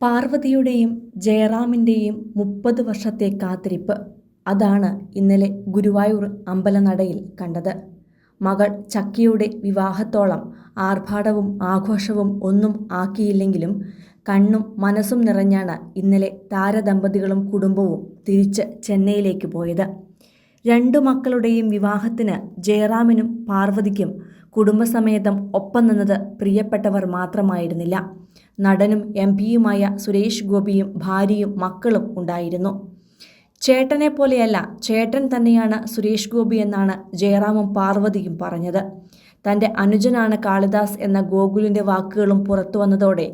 പാർവതിയുടെയും ജയറാമിന്റെയും മുപ്പത് വർഷത്തെ കാത്തിരിപ്പ്. അതാണ് ഇന്നലെ ഗുരുവായൂർ അമ്പലനടയിൽ കണ്ടത്. മകൾ ചക്കിയുടെ വിവാഹത്തോളം ആർഭാടവും ആഘോഷവും ഒന്നും ആക്കിയില്ലെങ്കിലും കണ്ണും മനസ്സും നിറഞ്ഞാണ് ഇന്നലെ താരദമ്പതികളും കുടുംബവും തിരിച്ച് ചെന്നൈയിലേക്ക് പോയത്. രണ്ടു മക്കളുടെയും വിവാഹത്തിന് ജയറാമിനും പാർവതിക്കും കുടുംബസമേതം ഒപ്പം നിന്നത് പ്രിയപ്പെട്ടവർ മാത്രമായിരുന്നില്ല. നടനും എം പിയുമായ സുരേഷ് ഗോപിയും ഭാര്യയും മക്കളും ഉണ്ടായിരുന്നു. ചേട്ടനെ പോലെയല്ല ചേട്ടൻ തന്നെയാണ് സുരേഷ് ഗോപി എന്നാണ് ജയറാമും പാർവതിയും പറഞ്ഞത്. തന്റെ അനുജനാണ് കാളിദാസ് എന്ന ഗോകുലിന്റെ വാക്കുകളും പുറത്തു വന്നതോടെ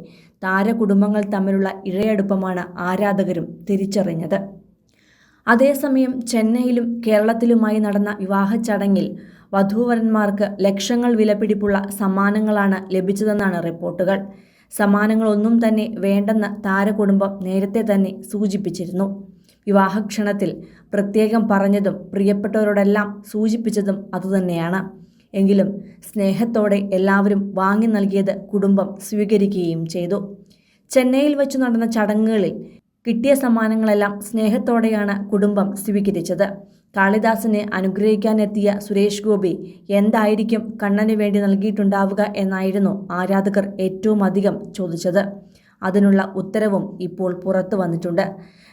താരകുടുംബങ്ങൾ തമ്മിലുള്ള ഇഴയടുപ്പമാണ് ആരാധകരും തിരിച്ചറിഞ്ഞത്. അതേസമയം ചെന്നൈയിലും കേരളത്തിലുമായി നടന്ന വിവാഹ ചടങ്ങിൽ വധൂവരന്മാർക്ക് ലക്ഷങ്ങൾ വിലപിടിപ്പുള്ള സമ്മാനങ്ങളാണ് ലഭിച്ചതെന്നാണ് റിപ്പോർട്ടുകൾ. സമ്മാനങ്ങളൊന്നും തന്നെ വേണ്ടെന്ന് താരകുടുംബം നേരത്തെ തന്നെ സൂചിപ്പിച്ചിരുന്നു. വിവാഹക്ഷണത്തിൽ പ്രത്യേകം പറഞ്ഞതും പ്രിയപ്പെട്ടവരോടെല്ലാം സൂചിപ്പിച്ചതും അതുതന്നെയാണ്. എങ്കിലും സ്നേഹത്തോടെ എല്ലാവരും വാങ്ങി നൽകിയത് കുടുംബം സ്വീകരിക്കുകയും ചെയ്തു. ചെന്നൈയിൽ വെച്ച് നടന്ന ചടങ്ങുകളിൽ കിട്ടിയ സമ്മാനങ്ങളെല്ലാം സ്നേഹത്തോടെയാണ് കുടുംബം സ്വീകരിച്ചത്. കാളിദാസിനെ അനുഗ്രഹിക്കാനെത്തിയ സുരേഷ് ഗോപി എന്തായിരിക്കും കണ്ണന് വേണ്ടി നൽകിയിട്ടുണ്ടാവുക എന്നായിരുന്നു ആരാധകർ ഏറ്റവും അധികം ചോദിച്ചത്. അതിനുള്ള ഉത്തരവും ഇപ്പോൾ പുറത്തു വന്നിട്ടുണ്ട്.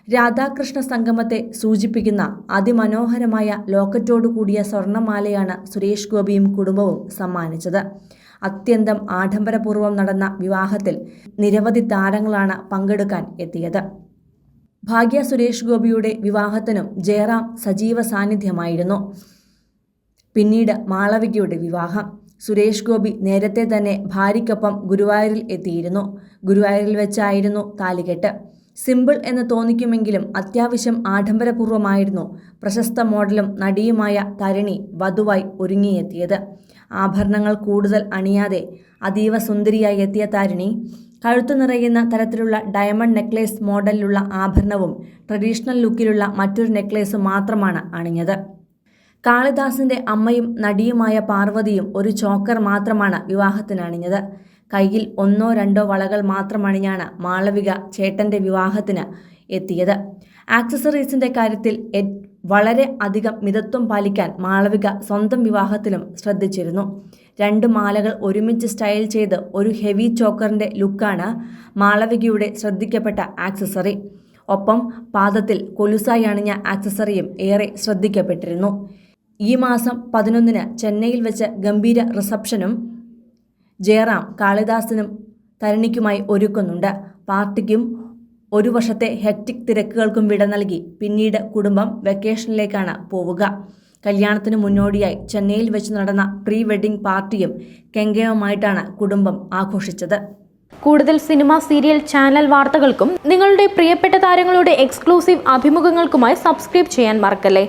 രാധാകൃഷ്ണ സംഗമത്തെ സൂചിപ്പിക്കുന്ന അതിമനോഹരമായ ലോക്കറ്റോടു കൂടിയ സ്വർണമാലയാണ് സുരേഷ് ഗോപിയും കുടുംബവും സമ്മാനിച്ചത്. അത്യന്തം ആഡംബരപൂർവം നടന്ന വിവാഹത്തിൽ നിരവധി താരങ്ങളാണ് പങ്കെടുക്കാൻ എത്തിയത്. ഭാഗ്യ സുരേഷ് ഗോപിയുടെ വിവാഹത്തിനും ജയറാം സജീവ സാന്നിധ്യമായിരുന്നു. പിന്നീട് മാളവികയുടെ വിവാഹം. സുരേഷ് ഗോപി നേരത്തെ തന്നെ ഭാര്യയ്ക്കൊപ്പം ഗുരുവായൂരിൽ എത്തിയിരുന്നു. ഗുരുവായൂരിൽ വെച്ചായിരുന്നു താലികെട്ട്. സിമ്പിൾ എന്ന് തോന്നിക്കുമെങ്കിലും അത്യാവശ്യം ആഡംബരപൂർവമായിരുന്നു പ്രശസ്ത മോഡലും നടിയുമായ തരണി വധുവായി ഒരുങ്ങിയെത്തിയത്. ആഭരണങ്ങൾ കൂടുതൽ അണിയാതെ അതീവ സുന്ദരിയായി എത്തിയ താരിണി കഴുത്തു നിറയുന്ന തരത്തിലുള്ള ഡയമണ്ട് നെക്ലേസ് മോഡലിലുള്ള ആഭരണവും ട്രഡീഷണൽ ലുക്കിലുള്ള മറ്റൊരു നെക്ലേസും മാത്രമാണ് അണിഞ്ഞത്. കാളിദാസിന്റെ അമ്മയും നടിയുമായ പാർവതിയും ഒരു ചോക്കർ മാത്രമാണ് വിവാഹത്തിന് അണിഞ്ഞത്. കയ്യിൽ ഒന്നോ രണ്ടോ വളകൾ മാത്രം അണിഞ്ഞാണ് മാളവിക ചേട്ടന്റെ വിവാഹത്തിന് എത്തിയത്. ആക്സസറീസിന്റെ കാര്യത്തിൽ വളരെ അധികം മിതത്വം പാലിക്കാൻ മാളവിക സ്വന്തം വിവാഹത്തിലും ശ്രദ്ധിച്ചിരുന്നു. രണ്ട് മാലകൾ ഒരുമിച്ച് സ്റ്റൈൽ ചെയ്ത് ഒരു ഹെവി ചോക്കറിന്റെ ലുക്കാണ് മാളവികയുടെ ശ്രദ്ധിക്കപ്പെട്ട ആക്സസറി. ഒപ്പം പാദത്തിൽ കൊലുസായി അണിഞ്ഞ ആക്സസറിയും ഏറെ ശ്രദ്ധിക്കപ്പെട്ടിരുന്നു. ഈ മാസം പതിനൊന്നിന് ചെന്നൈയിൽ വെച്ച് ഗംഭീര റിസപ്ഷനും ജയറാം കാളിദാസിനും തരണിക്കുമായി ഒരുക്കുന്നുണ്ട്. പാർട്ടിക്കും ഒരു വർഷത്തെ ഹെക്ടിക് തിരക്കുകൾക്കും വിട നൽകി പിന്നീട് കുടുംബം വെക്കേഷനിലേക്കാണ് പോവുക. കല്യാണത്തിന് മുന്നോടിയായി ചെന്നൈയിൽ വെച്ച് നടന്ന പ്രീ വെഡിംഗ് പാർട്ടിയും കെങ്കേമമായിട്ടാണ് കുടുംബം ആഘോഷിച്ചത്. കൂടുതൽ സിനിമ സീരിയൽ ചാനൽ വാർത്തകൾക്കും നിങ്ങളുടെ പ്രിയപ്പെട്ട താരങ്ങളുടെ എക്സ്ക്ലൂസീവ് അഭിമുഖങ്ങൾക്കുമായി സബ്സ്ക്രൈബ് ചെയ്യാൻ മറക്കല്ലേ?